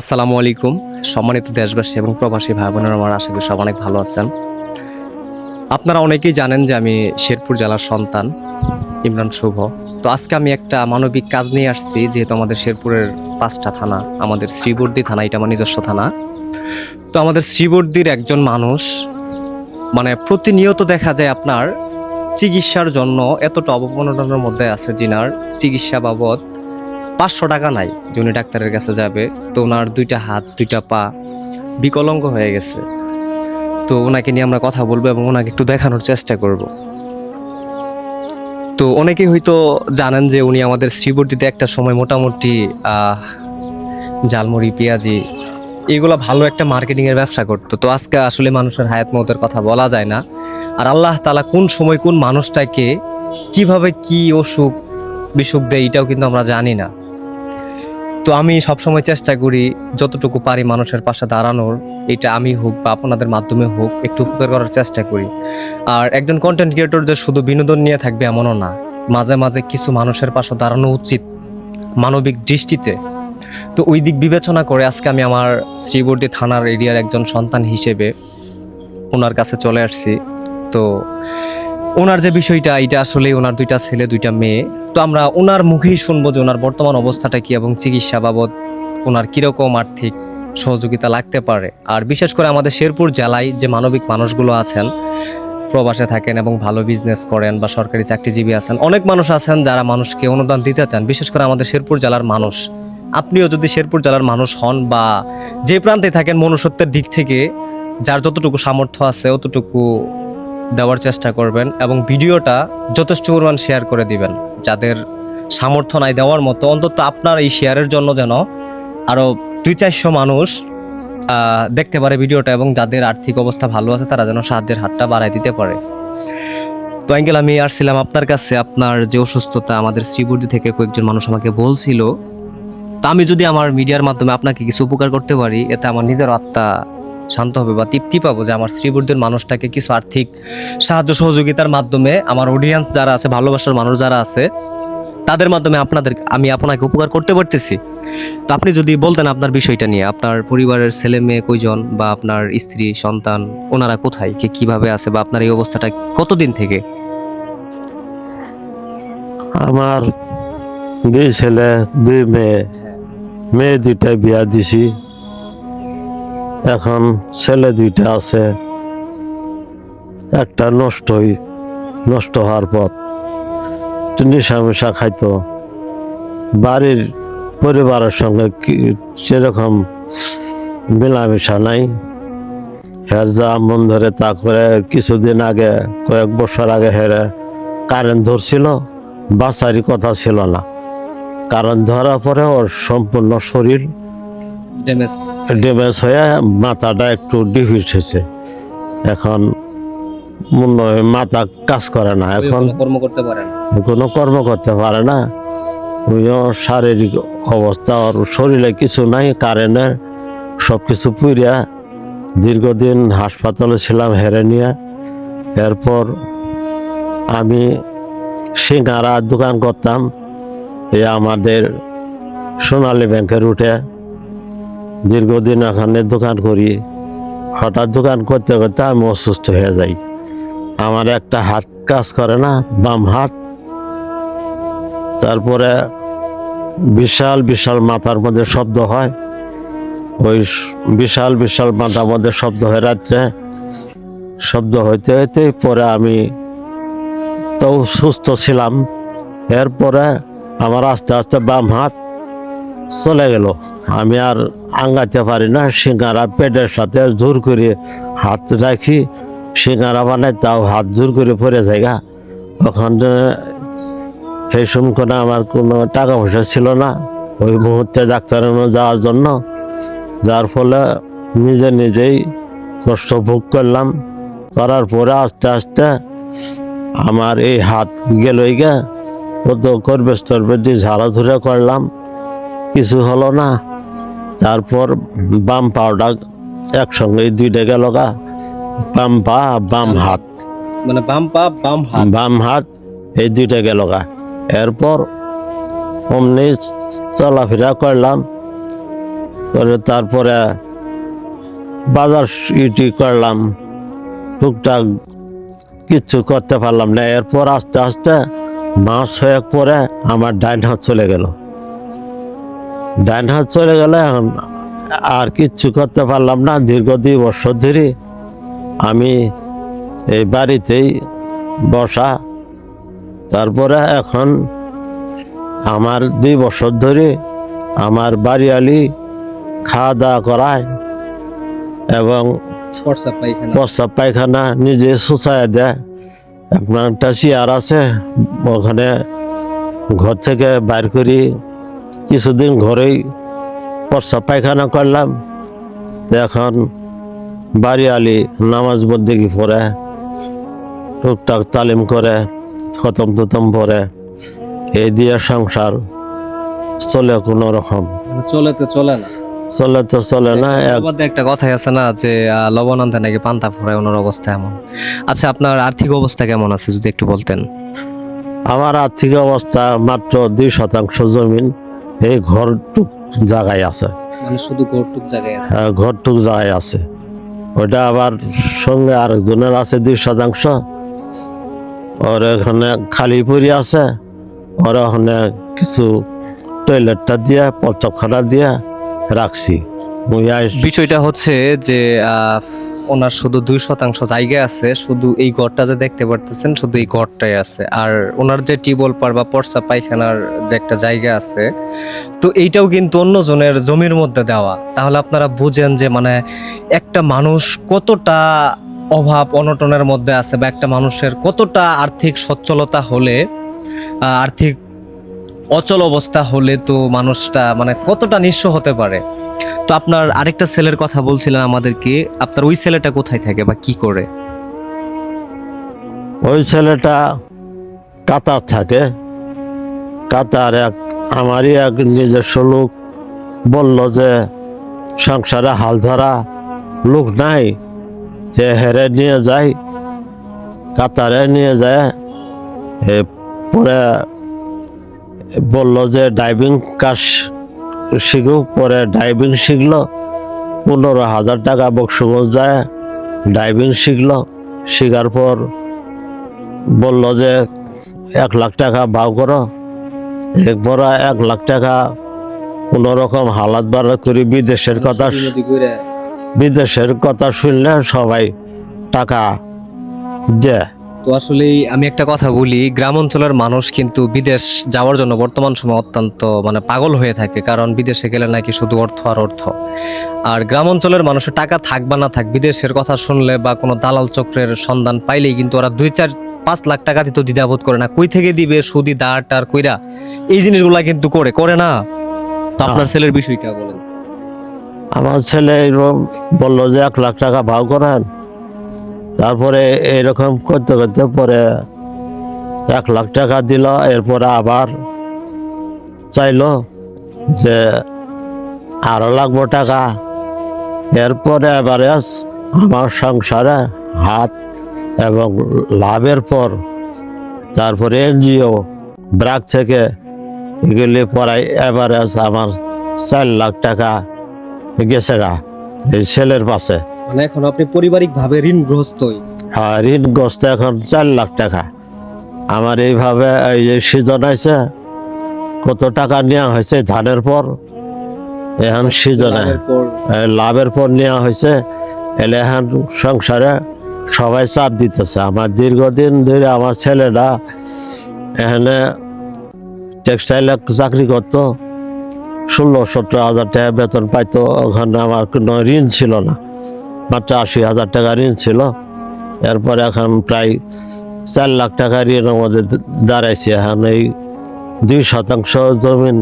আসসালামু আলাইকুম। সম্মানিত দেশবাসী এবং প্রবাসী ভাই বোনেরা আমার আশা করি সব অনেক ভালো আছেন। আপনারা অনেকেই জানেন যে আমি শেরপুর জেলার সন্তান, ইমরান শুভ। তো আজকে আমি একটা মানবিক কাজ নিয়ে আসছি, যেহেতু আমাদের শেরপুরের পাঁচটা থানা, আমাদের শ্রীবর্দী থানা, এটা আমার নিজস্ব থানা। তো আমাদের শ্রীবর্দির একজন মানুষ মানে প্রতিনিয়ত দেখা যায় আপনার চিকিৎসার জন্য এতটা অবমাননার মধ্যে আছে জিনার চিকিৎসা বাবদ পাঁচশো টাকা নাই। যে উনি ডাক্তারের কাছে যাবে, তো ওনার দুইটা হাত, দুইটা পা বিকলঙ্গ হয়ে গেছে। তো ওনাকে নিয়ে আমরা কথা বলব এবং ওনাকে একটু দেখানোর চেষ্টা করব। তো অনেকেই হয়তো জানেন যে উনি আমাদের শ্রীবর্তীতে একটা সময় মোটামুটি ঝালমুড়ি, পেঁয়াজি, এগুলো ভালো একটা মার্কেটিংয়ের ব্যবসা করতো। তো আজকে আসলে মানুষের হায়াত মতের কথা বলা যায় না। আর আল্লাহ তালা কোন সময় কোন মানুষটাকে কীভাবে কি অসুখ বিসুখ দেয়, এটাও কিন্তু আমরা জানি না। তো আমি সবসময় চেষ্টা করি যতটুকু পারি মানুষের পাশে দাঁড়ানোর, এটা আমি হোক বা আপনাদের মাধ্যমে হোক, একটু উপকার করার চেষ্টা করি। আর একজন কন্টেন্ট ক্রিয়েটর যে শুধু বিনোদন নিয়ে থাকবে এমনও না, মাঝে মাঝে কিছু মানুষের পাশে দাঁড়ানো উচিত মানবিক দৃষ্টিতে। তো ওই দিক বিবেচনা করে আজকে আমি আমার শ্রীবর্তী থানার এরিয়ার একজন সন্তান হিসেবে ওনার কাছে চলে আসছি। তো ওনার যে বিষয়টা, এটা আসলে ওনার দুইটা ছেলে, দুইটা মেয়ে। তো আমরা ওনার মুখেই শুনব যে ওনার বর্তমান অবস্থাটা কি এবং চিকিৎসা বাবদ ওনার কীরকম আর্থিক সহযোগিতা লাগতে পারে। আর বিশেষ করে আমাদের শেরপুর জেলায় যে মানবিক মানুষগুলো আছেন, প্রবাসে থাকেন এবং ভালো বিজনেস করেন বা সরকারি চাকরিজীবী আছেন, অনেক মানুষ আছেন যারা মানুষকে অনুদান দিতে চান। বিশেষ করে আমাদের শেরপুর জেলার মানুষ। আপনিও যদি শেরপুর জেলার মানুষ হন বা যে প্রান্তে থাকেন মনুষ্যত্বের দিক থেকে, যার যতটুকু সামর্থ্য আছে অতটুকু দেওয়ার চেষ্টা করবেন এবং ভিডিওটা যথেষ্ট পরিমাণ শেয়ার করে দিবেন। যাদের সামর্থ্য নাই দেওয়ার মতো, অন্তত আপনার এই শেয়ারের জন্য যেন আরও দুই চারশো মানুষ দেখতে পারে ভিডিওটা এবং যাদের আর্থিক অবস্থা ভালো আছে, তারা যেন সাহায্যের হাতটা বাড়ায় দিতে পারে। তো অ্যাঙ্গেল, আমি আসছিলাম আপনার কাছে। আপনার যে অসুস্থতা আমাদের শ্রীবর্দী থেকে কয়েকজন মানুষ আমাকে বলছিল, তা আমি যদি আমার মিডিয়ার মাধ্যমে আপনাকে কিছু উপকার করতে পারি, এতে আমার নিজের আত্মা শান্ত হবে বা তৃপ্তি পাবো যে আমার শ্রীবর্দীর মানুষটাকে কিছু আর্থিক সাহায্য সহযোগিতার মাধ্যমে আমার অডিয়েন্স যারা আছে, ভালোবাসার মানুষ যারা আছে, তাদের মাধ্যমে আপনাদের আমি আপনাকে উপকার করতে পারতেছি। তো আপনি যদি বলতেন আপনার বিষয়টা নিয়ে, আপনার পরিবারের ছেলে মেয়ে কয়জন বা আপনার স্ত্রী, সন্তান, ওনারা কোথায়, কে কীভাবে আছে বা আপনার এই অবস্থাটা কতদিন থেকে? আমার দুই ছেলে, দুই মেয়ে। মেয়ে দুইটা বিয়া দিছি। এখন ছেলে দুইটা আছে, একটা নষ্টই, নষ্ট হওয়ার পর একটু নেশা খাইতো। বাড়ির পরিবারের সঙ্গে সেরকম মেলামেশা নাই। হের যা মন ধরে তা করে কিছুদিন আগে, কয়েক বছর আগে হেরে কারেন্ট ধরছিল, বাঁচারই কথা ছিল না। কারণ ধরার পরে ওর সম্পূর্ণ শরীর ড্যামেজ। হয়ে মাথাটা একটু ডিফিট হয়েছে। এখন মনে মাথা কাজ করে না। এখন কর্ম করতে পারেন কোনো কর্ম করতে পারে না। ওইও শারীরিক অবস্থা ওর শরীরে কিছু নাই কারেন্টের সব কিছু পুড়িয়া দীর্ঘদিন হাসপাতালে ছিলাম হেরে নিয়ে। এরপর আমি সিঙ্গারা দোকান করতাম। এ আমাদের সোনালী ব্যাংকের উঠে দীর্ঘদিন ওখানে দোকান করি। হঠাৎ দোকান করতে করতে আমি অসুস্থ হয়ে যাই। আমার একটা হাত কাজ করে না, বাম হাত। তারপরে বিশাল বিশাল মাথার মধ্যে শব্দ হয়। ওই বিশাল বিশাল মাথার মধ্যে শব্দ হয়ে রাত্রে শব্দ হইতে হইতে পরে আমি তো সুস্থ ছিলাম। এরপরে আমার আস্তে আস্তে বাম হাত চলে গেল। আমি আর আঙ্গাতে পারি না, সিঙ্গারা পেটের সাথে জোর করে হাত রাখি। সিঙ্গারা বানাই, তাও হাত জোর করে পড়ে জায়গা ওখানে সেই সময় আমার কোনো টাকা পয়সা ছিল না। ওই মুহূর্তে ডাক্তারের যাওয়ার জন্য। যার ফলে নিজে নিজেই কষ্ট ভোগ করলাম। করার পরে আস্তে আস্তে আমার এই হাত গেলই গে। কত করবে টরবে দিয়ে ঝাড়াঝুড়া করলাম। কিছু হলো না। তারপর বাম পাওটা একসঙ্গে দুইটা গেল গা। বাম পা বাম হাত। মানে বাম পা বাম হাত। বাম হাত এই দুইটা গেল গা। এরপর অমনি চলাফেরা করলাম। করে তারপরে বাজার ইটি করলাম। টুকটাক কিচ্ছু করতে পারলাম না। এরপর আস্তে আস্তে মাস হয়ে পরে আমার ডাইন হাত চলে গেল। ডাইন হাত চলে গেলে এখন আর কিচ্ছু করতে পারলাম না। দীর্ঘ দুই বছর ধরে আমি এই বাড়িতেই বসা। তারপরে এখন আমার দুই বছর ধরে আমার বাড়িয়ালি খাওয়া দাওয়া করায় এবং প্রস্তাব পায়খানা। নিজে শুচায় দেয়। এখন একটা চেয়ার আছে ওখানে ঘর থেকে বাইর করি। কিছুদিন ঘরেই প্রস্তাব পায়খানা করলাম। এখন এখন আলি নামাজ বন্দিগি পড়ে টুকটাক তালিম করে খতম টতম পরে এই দিয়ে সংসার চলে কোনো রকম। মানে চলে তো চলে না। চলে তো চলে না একটা কথাই আছে না যে আহ, লবণ আনতে নাকি পান্তা ফোড়ায় ওনার অবস্থা এমন। আচ্ছা আপনার আর্থিক অবস্থা কেমন আছে যদি একটু বলতেন? আমার আর্থিক অবস্থা মাত্র দুই শতাংশ জমিন। এই ঘরটুক জায়গায় আছে। মানে শুধু গোটুক জায়গায় আছে? হ্যাঁ, ঘরটুক জায়গায় আছে। ওটা আবার সঙ্গে আরেকজনের আছে দুই শতাংশ। ওর এখানে খালি পরি আছে। ওর ওখানে কিছু টয়লেটটা দিয়ে প্রচকখানা দিয়ে রাখছি। বিষয়টা হচ্ছে যে আহ, ওনার শুধু দুই শতাংশ জায়গা আছে, শুধু এই ঘরটা যে দেখতে পারতেছেন, শুধু এই ঘরটাই আছে। আর ওনার যে টিউবওয়েল পার বা পর্সা পায়খানার যে একটা জায়গা আছে, তো এইটাও কিন্তু অন্য জনের জমির মধ্যে দেওয়া। তাহলে আপনারা বুঝেন যে মানে একটা মানুষ কতটা অভাব অনটনের মধ্যে আছে বা একটা মানুষের কতটা আর্থিক সচ্ছলতা হলে আর্থিক অচল অবস্থা হলে তো মানুষটা মানে কতটা নিঃস্ব হতে পারে। তো আপনার আরেকটা ছেলের কথা বলছিলেন আমাদেরকে, আপনার ওই ছেলেটা কোথায় থাকে বা কি করে? ওই ছেলেটা কাতার থাকে। কাতার এক, আমারই এক নিজস্ব লোক বলল যে, সংসারে হাল ধরা লোক নাই, যে হেরে নিয়ে যায়, কাতারে নিয়ে যায়। পরে বলল যে ডাইভিং কাজ শিখুক পরে ডাইভিং শিখলো পনেরো হাজার টাকা বকশগঞ্জ যায় ডাইভিং শিখলো শেখার পর বলল যে এক লাখ টাকা ভাও করো। একবার এক লাখ টাকা কোনো রকম হালাত বাড়া করি বিদেশের কথা বিদেশের কথা শুনলে সবাই টাকা দেয়। তো আসলে আমি একটা কথা বলি গ্রাম অঞ্চলের মানুষ কিন্তু বিদেশ যাওয়ার জন্য বর্তমান সময় অত্যন্ত মানে পাগল হয়ে থাকে কারণ বিদেশে গেলে নাকি শুধু অর্থ আর অর্থ। আর গ্রাম অঞ্চলের মানুষের টাকা থাক বা না থাক বিদেশের কথা শুনলে বা কোনো দালাল চক্রের সন্ধান পাইলেই কিন্তু ওরা দুই চার পাঁচ লাখ টাকা দিতে দ্বিধাবোধ করে না কই থেকে দিবে সুদি দাঁড় টার কইরা। এই জিনিসগুলা কিন্তু করে করে না। তো আপনার ছেলের বিষয়টা বলেন। আমার ছেলে বলল যে এক লাখ টাকা ভাও করেন। তারপরে এরকম করতে করতে পরে এক লাখ টাকা দিল, এরপরে আবার চাইলো যে আরও লাগবো টাকা। এরপরে এবারে আমার সংসারে হাত এবং লাভের পর তারপরে এনজিও ব্রাক থেকে এগুলি পড়াই এবারে আমার চার লাখ টাকা গেছে গা। এই ছেলের পাশে। মানে এখন আপনি পারিবারিক ভাবে ঋণগ্রস্তই। আর ঋণগ্রস্ত এখন চার লাখ টাকা। আমার এইভাবে এই যে সিজন আছে কত টাকা নেওয়া হয়েছে ধানের পর? এখন সিজনে লাভের পর। লাভের পর নেওয়া হয়েছে। এলে এখন সংসারে সবাই চাপ দিতেছে। আমার দীর্ঘদিন ধরে আমার ছেলেরা এখানে টেক্সটাইলে চাকরি করতো। ষোলো সতেরো হাজার টাকা বেতন পাইতো। ওখানে আমার কোনো ঋণ ছিল না। মাত্র আশি হাজার টাকা ঋণ ছিল। এরপর এখন প্রায় চার লাখ টাকা ঋণ আমাদের দাঁড়াইছে। এখন এই দুই শতাংশ জমিন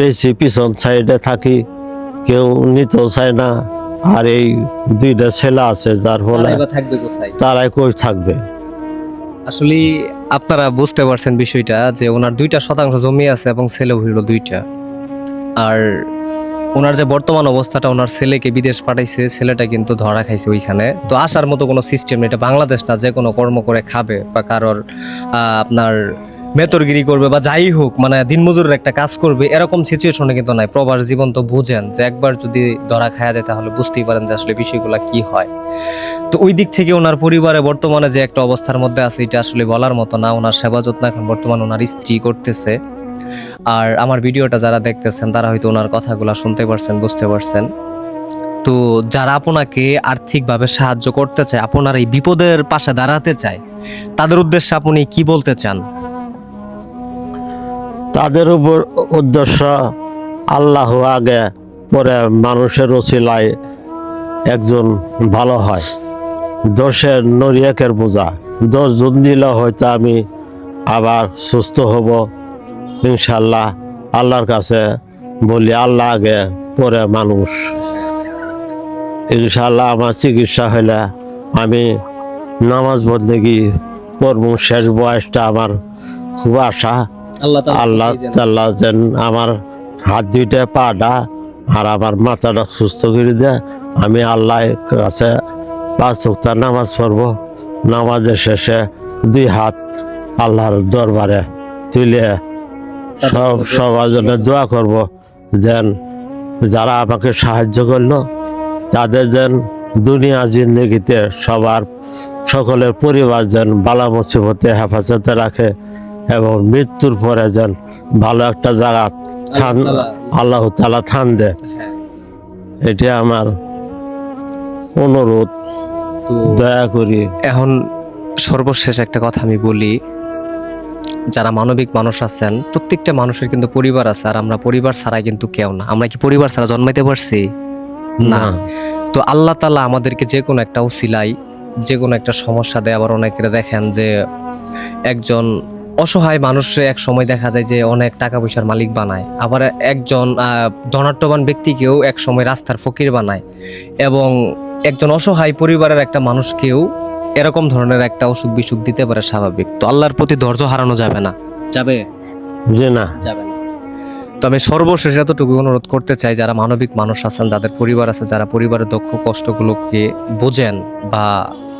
বেশি পিছন সাইডে থাকি কেউ নিতেও চায় না। আর এই দুইটা ছেলে আছে যার ফলে তারাই কই থাকবে? আসলে আপনারা বুঝতে পারছেন বিষয়টা যে ওনার দুইটা শতাংশ জমি আছে এবং ছেলে হইল দুইটা। আর ওনার যে বর্তমান অবস্থাটা, ওনার ছেলেকে বিদেশ পাঠাইছে, ছেলেটা কিন্তু ধরা খাইছে ওইখানে। তো আসার মতো কোনো সিস্টেম এটা বাংলাদেশ না, যে কোনো কর্ম করে খাবে বা কারোর আপনার মেতরগিরি করবে বা যাই হোক মানে দিনমজুরের একটা কাজ করবে, এরকম সিচুয়েশনে কিন্তু নাই। প্রবাস জীবন তো বুঝেন, যে একবার যদি ধরা খায়া যায় তাহলে বুঝতেই পারেন যে আসলে বিষয়গুলো কি হয়। তো ওই দিক থেকে ওনার পরিবারে বর্তমানে যে একটা অবস্থার মধ্যে আছে, এটা আসলে বলার মতো না। ওনার সেবা যত্ন এখন বর্তমানে ওনার স্ত্রী করতেছে। আর আমার ভিডিওটা যারা দেখতেছেন, তারা হয়তো ওনার কথাগুলো শুনতে পারছেন, বুঝতে পারছেন। তো যারা আপনাকে আর্থিকভাবে সাহায্য করতে চায়, আপনার এই বিপদের পাশে দাঁড়াতে চায়, তাদের উদ্দেশ্যে আপনি কি বলতে চান? তাদের উপর উদ্দেশ্য আল্লাহ আগে পরে মানুষের ওসিলায় একজন ভালো হয়। দোষের নরিয়াকের বোঝা দোষ জন দিলে হয়তো আমি আবার সুস্থ হব। ইনশাল্লাহ আল্লাহর কাছে বলি আল্লাহ আগে পরে মানুষ। ইনশাল্লাহ আমার চিকিৎসা হলে আমি নামাজ বন্দেগি পড়ব শেষ বয়সটা আমার খুব আশা। আল্লাহ আল্লাহ তাল্লাহ যেন আমার হাত দুইটা পাটা আর আমার মাথাটা সুস্থ করে দেয়। আমি আল্লাহর কাছে পাঁচ সপ্তাহ নামাজ পড়ব। নামাজের শেষে দুই হাত আল্লাহর দরবারে তুলে সব সবার জন্য দোয়া করব যেন যারা আমাকে সাহায্য করল তাদের যেন দুনিয়া জিন্দগিতে সবার সকলের পরিবার যেন বালা মুসিবতে হেফাজতে রাখে এবং মৃত্যুর পরে যেন ভালো একটা জায়গা থান আল্লাহ তালা। থান দে এটা আমার অনুরোধ। দয়া করি। এখন সর্বশেষ একটা কথা আমি বলি যারা মানবিক মানুষ আছেন প্রত্যেকটা মানুষের কিন্তু পরিবার আছে আর আমরা পরিবার ছাড়া কিন্তু কেউ না। আমরা কি পরিবার ছাড়া জন্মাইতে পারছি? না। তো আল্লাহ তালা আমাদেরকে যে কোনো একটা উসিলাই যে কোনো একটা সমস্যা দেয়। আবার অনেকের দেখেন যে একজন অসহায় মানুষে এক সময় দেখা যায় যে অনেক টাকা পয়সার মালিক বানায়। আবার একজন ধনাট্যবান ব্যক্তিকেও এক সময় রাস্তার ফকির বানায়। এবং একজন অসহায় পরিবারের একটা মানুষকেও এরকম ধরনের একটা অসুখ বিসুখ দিতে পারে স্বাভাবিক। তো আল্লাহর প্রতি ধৈর্য হারানো যাবে না। যাবে? যে না। যাবে না। তো আমি সর্বশেষ এতটুকু অনুরোধ করতে চাই যারা মানবিক মানুষ আছেন যাদের পরিবার আছে যারা পরিবারের দক্ষ কষ্টগুলোকে বোঝেন বা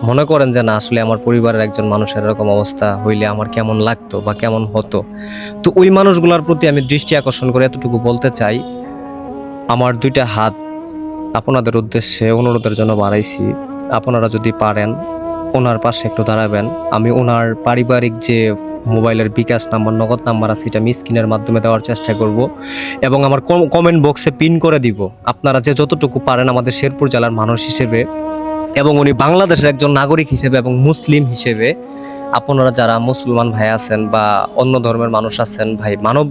মনে করেন যে না আসলে আমার পরিবারের একজন মানুষের এরকম অবস্থা হইলে আমার কেমন লাগতো বা কেমন হতো? তো ওই মানুষগুলোর প্রতি আমি দৃষ্টি আকর্ষণ করে এতটুকু বলতে চাই আমার দুইটা হাত আপনাদের উদ্দেশ্যে অনুরোধের জন্য বাড়াইছি। আপনারা যদি পারেন ওনার পাশে একটু দাঁড়াবেন। আমি ওনার পারিবারিক যে মোবাইলের বিকাশ নাম্বার, নগদ নাম্বার আছে, এটা আমি স্ক্রিনের মাধ্যমে দেওয়ার চেষ্টা করব এবং আমার কমেন্ট বক্সে পিন করে দিব। আপনারা যে যতটুকু পারেন আমাদের শেরপুর জেলার মানুষ হিসেবে এবং উনি বাংলাদেশের একজন নাগরিক হিসেবে এবং মুসলিম হিসেবে, আপনারা যারা মুসলমান ভাই আছেন বা অন্য ধর্মের মানুষ আছেন ভাই, মানব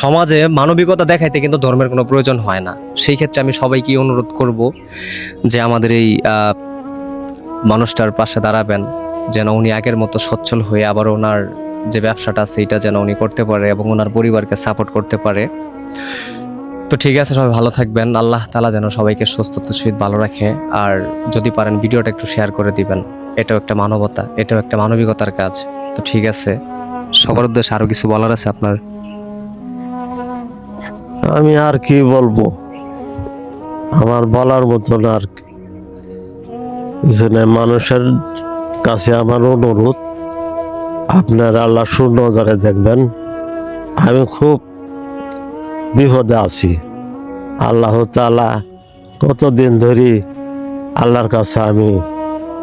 সমাজে মানবিকতা দেখাইতে কিন্তু ধর্মের কোনো প্রয়োজন হয় না। সেই ক্ষেত্রে আমি সবাইকে অনুরোধ করব যে আমাদের এই মানুষটার পাশে দাঁড়াবেন, যেন উনি আগের মতো সচ্ছল হয়ে আবার ওনার যে ব্যবসাটা এটা যেন উনি করতে পারে এবং ওনার পরিবারকে সাপোর্ট করতে পারে। তো ঠিক আছে, সবাই ভালো থাকবেন। আল্লাহ তালা যেন সবাইকে সুস্থতার সহিত ভালো রাখে। আর যদি পারেন, ভিডিওটা একটু শেয়ার করে দিবেন। এটাও একটা মানবতা, এটাও একটা মানবিকতার কাজ। তো ঠিক আছে, সবার উদ্দেশ্যে আরও কিছু বলার আছে আপনার? আমি আর কি বলব? আমার বলার মতন আর কিছু নেই মানুষের কাছে আমার অনুরোধ, আপনার আল্লাহ শূন্য নজরে দেখবেন। আমি খুব বিপদে আছি। আল্লাহ তালা কতদিন ধরে আল্লাহর কাছে আমি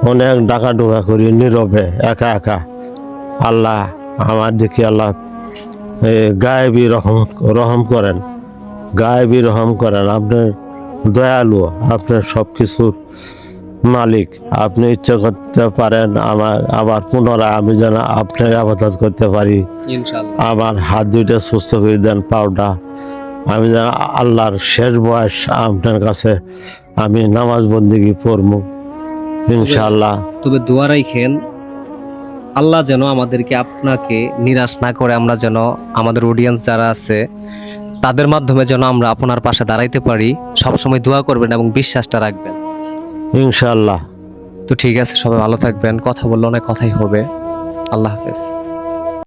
অনেক ডাকা ডোকা করি, নীরবে, একা একা। আল্লাহ আমার দিকে আল্লাহ গায়েবী রহম রহম করেন। গায়েবী রহম করেন। আপনার দয়ালু আপনার সব কিছুর মালিক আপনি ইচ্ছে করতে পারেন আমার আবার পুনরায় আমি যেন আপনার আবাদত করতে পারি। ইনশাল্লাহ আমার হাত দুইটা সুস্থ করে দেন পাউডা আমি যেন আল্লাহর শেষ বয়স আপনার কাছে আমি নামাজ বন্দিগি পড়ব। ইনশাআল্লাহ। তবে দোয়া রাখেন আল্লাহ যেন আমাদেরকে আপনাকে নিরাশ না করে আমরা যেন আমাদের অডিয়েন্স যারা আছে তাদের মাধ্যমে যেন আমরা আপনার পাশে দাঁড়াইতে পারি। সবসময় দোয়া করবেন এবং বিশ্বাসটা রাখবেন। ইনশাআল্লাহ। তো ঠিক আছে সবাই ভালো থাকবেন। কথা বললে অনেক কথাই হবে। আল্লাহ হাফেজ।